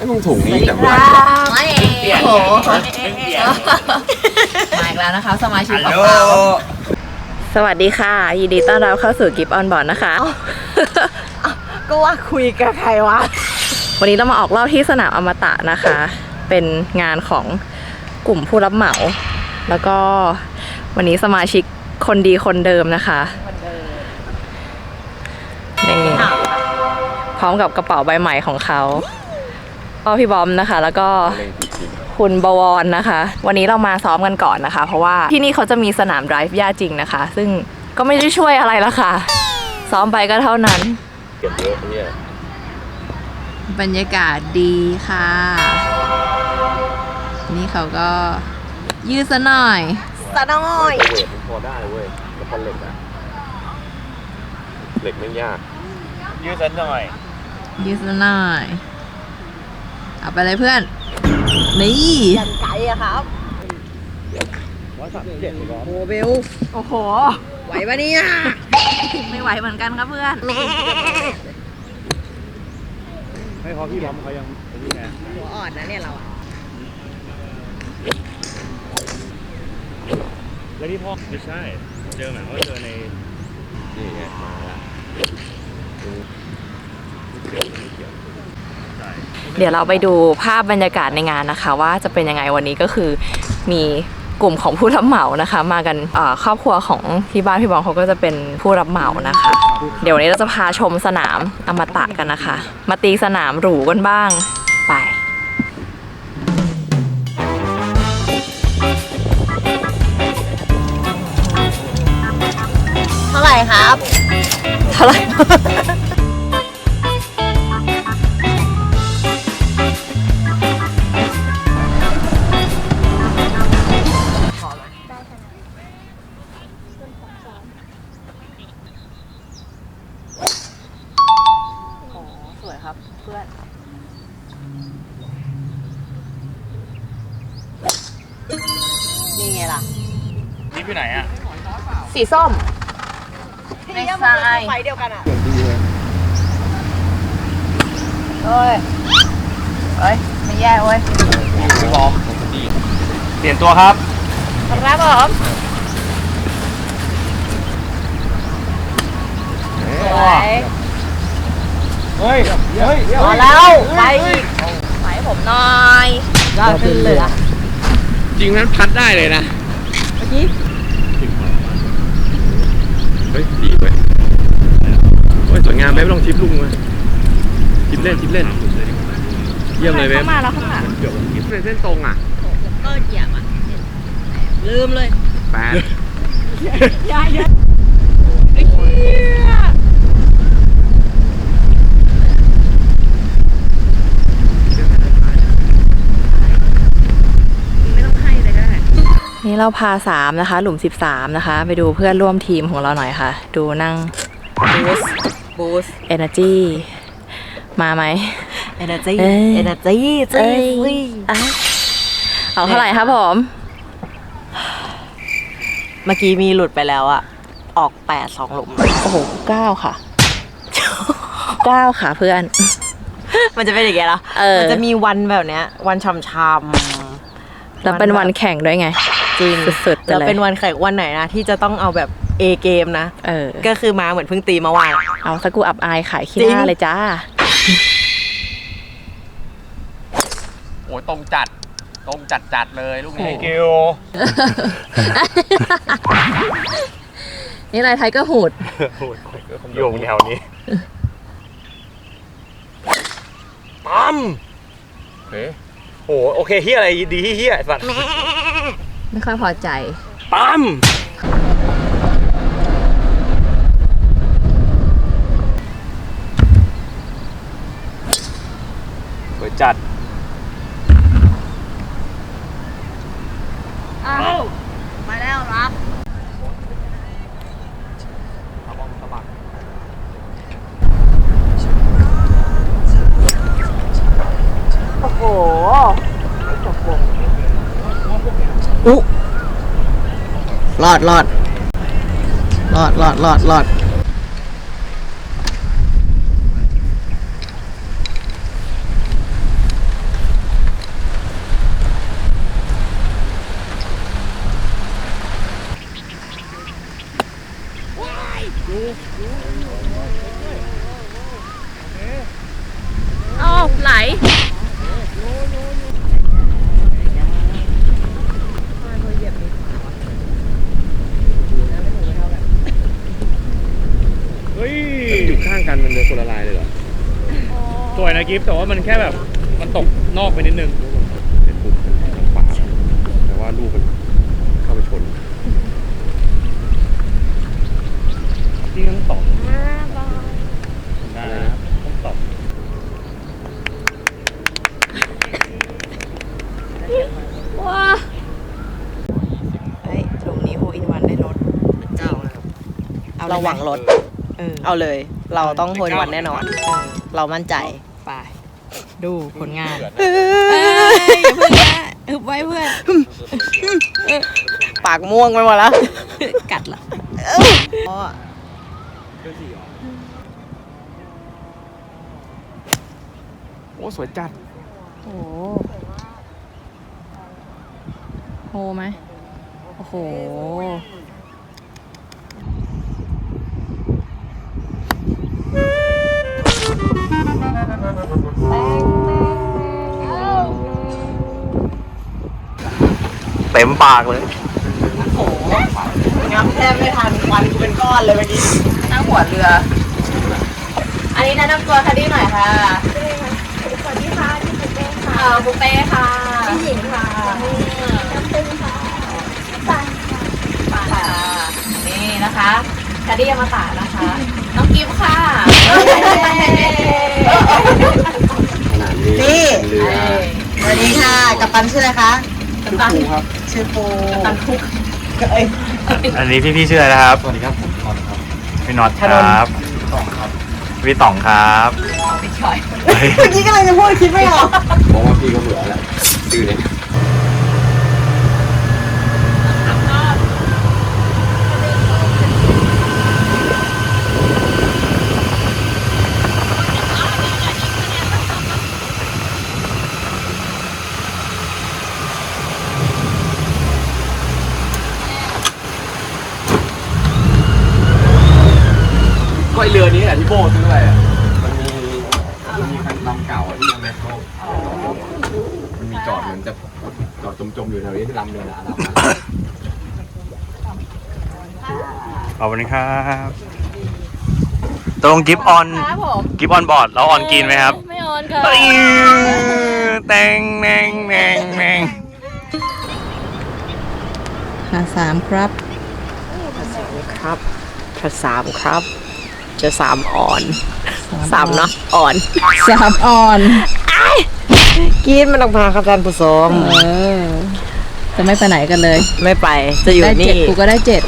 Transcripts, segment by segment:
ไอ้มึงถุงนี้แต่ว่าไม่เปลี่ยนโอ้โหเปลี่ยนมาอีกแล้วนะคะ สมาชิกฮัลของโหลเราสวัสดีค่ะ ยินดีต้อนรับเข้าสู่กิฟต์ออนบอร์ดนะคะ ก็ว่าคุยกับใครวะ วันนี้เรามาออกรอบที่สนามอมตะนะคะ เป็นงานของกลุ่มผู้รับเหมา แล้วก็วันนี้สมาชิกคนดีคนเดิมนะคะนี่พร้อมกับกระเป๋าใบใหม่ของเขา ก็พี่บอมนะคะ แล้วก็คุณบวรนะคะ วันนี้เรามาซ้อมกันก่อนนะคะ เพราะว่าที่นี่เขาจะมีสนามไดรฟ์หญ้าจริงนะคะ ซึ่งก็ไม่ได้ช่วยอะไรละค่ะ ซ้อมไปก็เท่านั้นเก็บเยอะเนี่ยบรรยากาศดีค่ะ นี่เขาก็ยืดซะหน่อยสะน้อยเวทมันพอได้เว้ยแล้วพอเหล็กอะเหล็กไม่ยาก ยืดสันหน่อยยืดซะหน่อย เอาไปเลยเพื่อน นี่ยันไก่อะครับร้อยสามสิบเจ็ดร้อยโอ้เบลโอ้โห ไหวปะเนี่ย ไม่ไหวเหมือนกันครับเพื่อนไม่พอพี่บอมเขายังไอ้นี่ไงหัวอ่อนนะเนี่ยเราอะแล้วที่พ่อไม่ใช่ เจอหมายว่าเจอในนี่ไงมาแล้ว ใช่ เดี๋ยวเราไปดูภาพบรรยากาศในงานนะคะ ว่าจะเป็นยังไงวันนี้ก็คือมีกลุ่มของผู้รับเหมานะคะ มากันเอ่อครอบครัวของที่บ้านพี่บอลเขาก็จะเป็นผู้รับเหมานะคะ เดี๋ยววันนี้เราจะพาชมสนามอมตะกันนะคะ มาตีสนามหรูกันบ้างไปเท่าไหร่ครับเท่าไหร่ สีส้มที่ไม่นี่ใช่มันไฟเดียวกันอะเอ้ยเอ้ยไม่แย่เว้ยพี่บอมเปลี่ยนตัวครับ ครับผมสวยเฮ้ย เฮ้ยพอแล้วไปอีกไหให้ผมหน่อยยอดขึ้นเหลือจริงนั้นพัดได้เลยนะ เมื่อกี้ เฮ้ยดีเว้ยโอ้ยสวยงามเว็บลองชิปลุงมาชิปเล่นชิปเล่น เยี่ยมเลยเว็บเข้ามาแล้วข้างหลังเดี๋ยวชิปเป็นเส้นตรงอะก็เหยียบอะลืมเลยแปดนี่ เราพาสามนะคะ หลุม13นะคะ ไปดูเพื่อนร่วมทีมของเราหน่อยค่ะ ดูนั่งบูสบูส Energy มาไหมเอเนอร์จีเอ้ยเอเนอร์จีเอ้จียอะเอาเท่าไหร่ครับผม เมื่อกี้มีหลุดไปแล้วอะออกแปดสองหลุม โอ้โหเก้าค่ะเก้าค่ะเพื่อน มันจะเป็นอย่างเงี้ยเหรอเออมันจะมีวันแบบเนี้ย วันช่ำๆแล้วเป็นวันแข่งด้วยไง จริงสุดๆไปแล้วเลยเป็นวันแข่งวันไหนนะที่จะต้องเอาแบบ A เกมนะเออก็คือมาเหมือนเพิ่งตีเมาวานเอาสกกูอับอายขายขี้หจริน้างเลยจ้าโอ้ยตรงจัดตรงจัดจัดเลยลูกนี้กิวนี่อะไรไทเกอร์ฮูดโยงแนวนี้ปั๊มเฮ้ยโหโอเคเฮียอะไรดีเฮียไอ้สัตว์ ไม่ค่อยพอใจ ปั๊มสวยจัด อดรอดรอดรอดรอดรอดอ้าวไหล ข้างกันมันเลยคนละลายเลยเหรอสวยนะกิฟต์แต่ว่ามันแค่แบบมันตกนอกไปนิดนึงเป็นปุ๊บทางขวาแต่ว่าลูกมันเข้าไปชนที่ต้องตกได้นะต้องตกว้าเฮ้ยหลุมนี้โฮอินวันได้รถเก้านะครับเอาเราหวังรถ เออ เอาเลย เราต้องโหยวันแน่นอนเออเรามั่นใจ ไปดูผลงานเอ้เอ้ยยอย่าเพิ่งนะอึบไว้เพื่อนปากม่วงไปหมดแล้วกัดเหรออ๋อโอ้สวยจัด โอ้โหโหไหมโอ้โห เต็มปากเลยงับแทบไม่ทันควันกูเป็นก้อนเลยเมื่อกี้นั่งหัวเรือ อันนี้แนะนำตัวค่ะดีหน่อยค่ะสวัสดีค่ะที่คุณเต้ค่ะเอ่อบุฟเป้ค่ะพี่หญิงค่ะน้ำตึงค่ะปันค่ะค่ะ นี่นะคะ คาดี้ยมาตะนะคะ น้องกิฟต์ค่ะนี่ เรือสวัสดีค่ะ กับปันชื่ออะไรคะกัปตันชื่อปูกัปตันทุกเอ้ยอันนี้พี่ๆชื่ออะไรนะครับ สวัสดีครับพี่น็อตครับพี่ต่องครับพี่ชอยเฮ้ยเมื่อกี้กำลังจะพูดคิดไม่ออกเพราะว่าพี่ก็เบื่อแหละชื่อเนี่ย ก็ไอเรือนี้แหละที่ โบซื้อไปอะ มันมีมันมีคันลำเก่าอะที่ทำแมคโครมันมีจอดเหมือนจะจอดจมๆอยู่แถวนี้ที่ลำเรือนะลำนั้นขอบคุณครับตรงกิฟออนครับผมกิฟออนบอร์ดเราออนกินไหมครับไม่ออนค่ะแตงแนงแนงแนงหาสามครับ ครับภาษามครับ จะสามอ่อนสามเนาะอ่อนสามออนกินมันออกมาครับท่านผู้ชมเออจะไม่ไปไหนกันเลย ไม่ไปจะอยู่ได้เจ็นี่ดกูก็ได้เจ็ด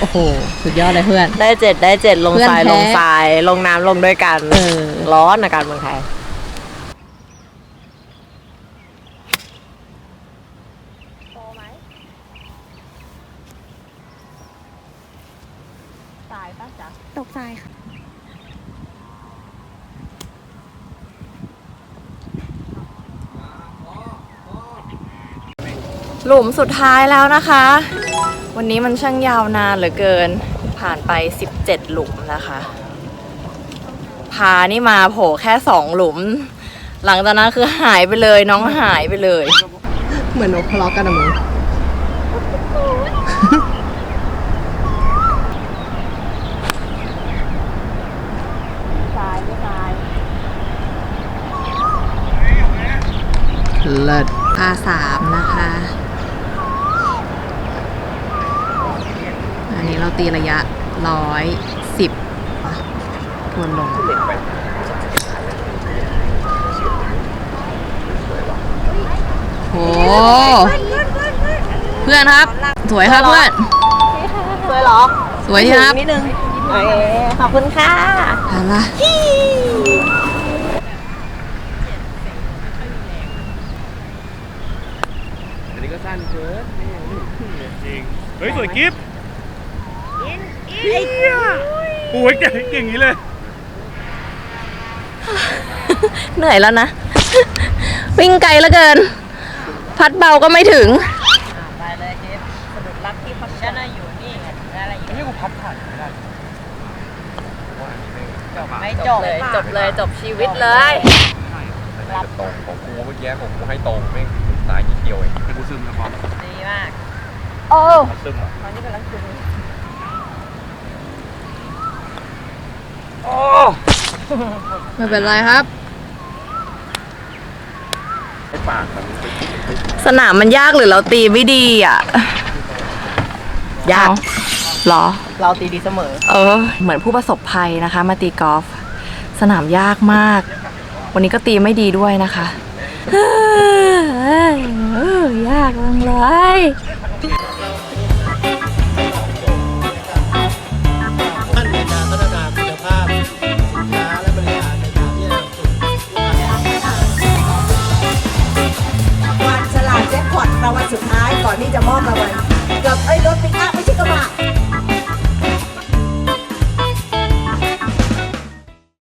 โอ้โหสุดยอดเลยเพื่อน ได้เจ็ดได้เจ็ดลงเพื่อนทรายแท้ลงทรายลงน้ำลงด้วยกันเออร้อนอาการเมืองไทย ตกทรายค่ะ หลุมสุดท้ายแล้วนะคะ วันนี้มันช่างยาวนานเหลือเกิน ผ่านไป 17 หลุมนะคะพานี่มาโผล่แค่2หลุม หลังจากนั้นคือหายไปเลยน้องหายไปเลย เหมือนนกทะเลาะกันอะมึง เลิศ พาสามนะคะ อันนี้เราตีระยะร้อยสิบทวนลง โอ้เพื่อนครับ สวยครับเพื่อน สวยเหรอสวยครับนิดนึงโอเคขอบคุณค่ะอะไรอันนี้ก็สั้นเกินจริง เฮ้ย สวยกิฟโอ้ยเก่งเก่งอย่างนี้เลย เหนื่อยแล้วนะ วิ่งไกลเหลือเกิน พัดเบาก็ไม่ถึง ไปเลยเจฟสรุปรักที่พักชนะอยู่นี่อะไรอยู่นี่กูพับผ่านไม่ได้ไม่จจบบเลยจบเลยจบชีวิตเลยแกี้ผมให้ตรงแม่งตายนิดเดียวเองกูซึมนะครับดีมากโอ้ซึมอะตอนนี้กำลังคืน ไม่เป็นไรครับให้ปากมันสนามมันยากหรือเราตีไม่ดีอะ ยากเอเหรอ เราตีดีเสมอ เออ เหมือนผู้ประสบภัยนะคะ มาตีกอล์ฟสนามยากมาก วันนี้ก็ตีไม่ดีด้วยนะคะเอ้ยเออยากจังเลย